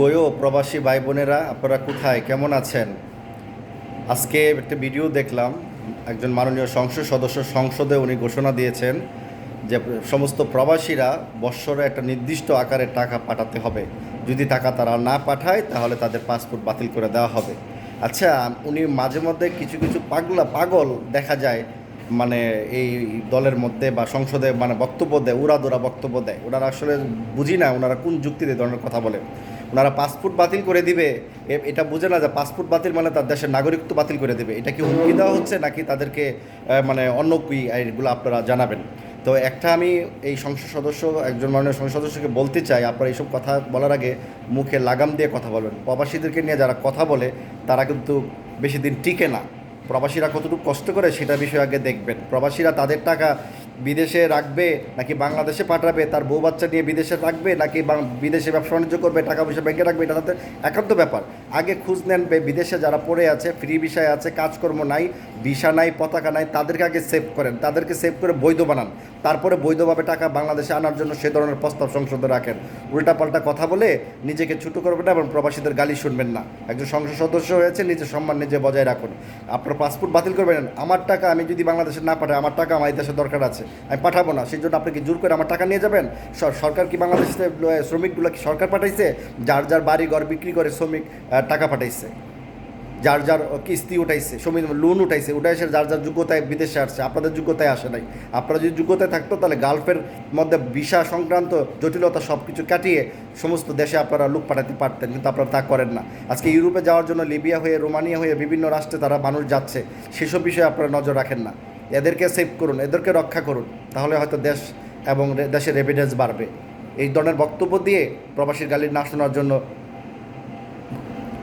গয়ো, প্রবাসী ভাই বোনেরা আপনারা কোথায়? কেমন আছেন? আজকে একটা ভিডিও দেখলাম। একজন মাননীয় সংসদ সদস্য সংসদে উনি ঘোষণা দিয়েছেন যে সমস্ত প্রবাসীরা বৎসরে একটা নির্দিষ্ট আকারে টাকা পাঠাতে হবে। যদি টাকা তারা না পাঠায়, তাহলে তাদের পাসপোর্ট বাতিল করে দেওয়া হবে। আচ্ছা উনি মাঝে মধ্যে কিছু কিছু পাগলা, পাগল দেখা যায় মানে এই দলের মধ্যে বা সংসদে মানে বক্তব্য দেয়, উড়াদুরা বক্তব্য দেয়। ওনারা আসলে বুঝি না, ওনারা কোন যুক্তিতে ধরনের কথা বলে। ওনারা পাসপোর্ট বাতিল করে দিবে। এটা বুঝে না যে পাসপোর্ট বাতিল মানে তার দেশের নাগরিকত্ব বাতিল করে দেবে। এটা কি হুমকি দেওয়া হচ্ছে নাকি তাদেরকে মানে অন্য কি এগুলো আপনারা জানাবেন? তো একটা আমি এই সংসদ সদস্য, একজন মাননীয় সংসদ সদস্যকে বলতে চাই, আপনারা এইসব কথা বলার আগে মুখে লাগাম দিয়ে কথা বলবেন। প্রবাসীদেরকে নিয়ে যারা কথা বলে, তারা কিন্তু বেশি দিন টিকে না। প্রবাসীরা কতটুকু কষ্ট করে সেটা বিষয়ে আগে দেখবেন। প্রবাসীরা তাদের টাকা বিদেশে রাখবে, নাকি বাংলাদেশে পাঠাবে, তার বউ বাচ্চা নিয়ে বিদেশে রাখবে, নাকি বিদেশে ব্যবসা বাণিজ্য করবে, টাকা পয়সা ব্যাংকে রাখবে, এটা তাদের একান্ত ব্যাপার। আগে খুঁজ নেন বিদেশে যারা পড়ে আছে ফ্রি বিষয় আছে, কাজকর্ম নাই ভিসা নাই, পতাকা নাই, তাদেরকে আগে সেভ করেন। তাদেরকে সেভ করে বৈধ বানান। তারপরে বৈধভাবে টাকা বাংলাদেশে আনার জন্য সে ধরনের প্রস্তাব সংসদে রাখেন। উল্টাপাল্টা কথা বলে নিজেকে ছোটো করবেন না এবং প্রবাসীদের গালি শুনবেন না। একজন সংসদ সদস্য হয়েছে, নিজের সম্মান নিজে বজায় রাখুন। আপনার পাসপোর্ট বাতিল করবেন। আমার টাকা আমি যদি বাংলাদেশে না পাঠাই, আমার টাকা আমার দেশে দরকার আছে। আমি পাঠাবো না। সেই জন্য আপনি কি জোর করে আমার টাকা নিয়ে যাবেন? সর- সরকার কি বাংলাদেশে শ্রমিকগুলো কি সরকার পাঠাইছে? যার যার বাড়ি ঘর বিক্রি করে শ্রমিক টাকা পাঠাইছে। যার যার কিস্তি উঠাইছে শ্রমিক লোন উঠাইছে উঠে এসে যার যার যোগ্যতায় বিদেশে আসছে, আপনাদের যোগ্যতায় আসে নাই। আপনারা যদি যোগ্যতায় থাকতো, তাহলে গালফের মধ্যে ভিসা সংক্রান্ত জটিলতা সব কিছু কাটিয়ে সমস্ত দেশে আপনারা লোক পাঠাতে পারতেন, কিন্তু আপনারা তা করেন না। আজকে ইউরোপে যাওয়ার জন্য লিবিয়া হয়ে, রোমানিয়া হয়ে বিভিন্ন রাষ্ট্রে তারা মানুষ যাচ্ছে, সেসব বিষয়ে আপনারা নজর রাখেন না। এদেরকে সেভ করুন, এদেরকে রক্ষা করুন, তাহলে হয়তো দেশ এবং দেশের এভিডেন্স বাড়বে। এই ধরনের বক্তব্য দিয়ে প্রবাসীর গালির না শোনার জন্য